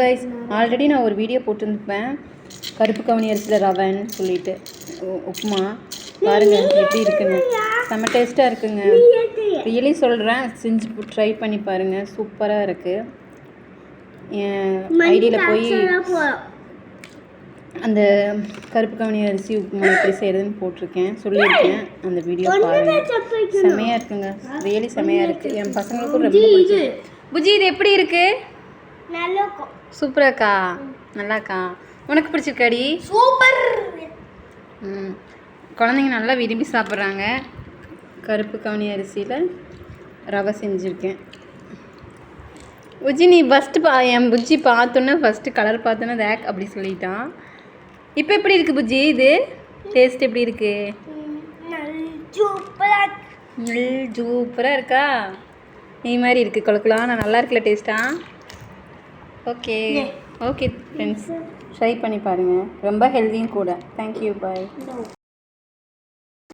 Guys already நான் ஒரு video போட்டிருப்பேன் கருப்பு கவுனி அரிசியில் ரவைன்னு சொல்லிட்டு. உப்புமா. பாருங்க எப்படி இருக்குன்னு. செம்ம டேஸ்ட்டாக இருக்குங்க. ரியலி சொல்கிறேன் செஞ்சு ட்ரை பண்ணி பாருங்கள் சூப்பராக இருக்குது ஐடியில் போய் அந்த கருப்பு கவுனி அரிசி உப்புமா எப்படி செய்கிறதுன்னு போட்டிருக்கேன். சொல்லியிருக்கேன். அந்த வீடியோ பாருங்கள் செமையாக இருக்குங்க. ரியலி செமையாக இருக்குது என் பசங்களுக்கும் ரொம்ப புஜி இது எப்படி இருக்குது நல்லா இருக்கும் சூப்பராக்கா. நல்லாக்கா. உனக்கு பிடிச்சிருக்காடி? சூப்பர். ம். குழந்தைங்க நல்லா விரும்பி சாப்பிட்றாங்க. கருப்பு கவுனி அரிசியில் ரவை செஞ்சுருக்கேன். புஜ்ஜி நீ ஃபஸ்ட்டு பா என் புஜ்ஜி பார்த்தோன்னே ஃபஸ்ட்டு கலர் பார்த்தோன்னே தேக் அப்படி சொல்லிட்டான். இப்போ எப்படி இருக்குது புஜ்ஜி இது? டேஸ்ட் எப்படி இருக்கு? சூப்பரா சூப்பராக இருக்கா? நீ மாதிரி இருக்குது கொழுக்கலாம் நான் நல்லா இருக்குல்ல டேஸ்ட்டா ஓகே. ஓகே ஃப்ரெண்ட்ஸ் ட்ரை பண்ணி பாருங்கள் ரொம்ப ஹெல்தியும் கூட. Thank you bye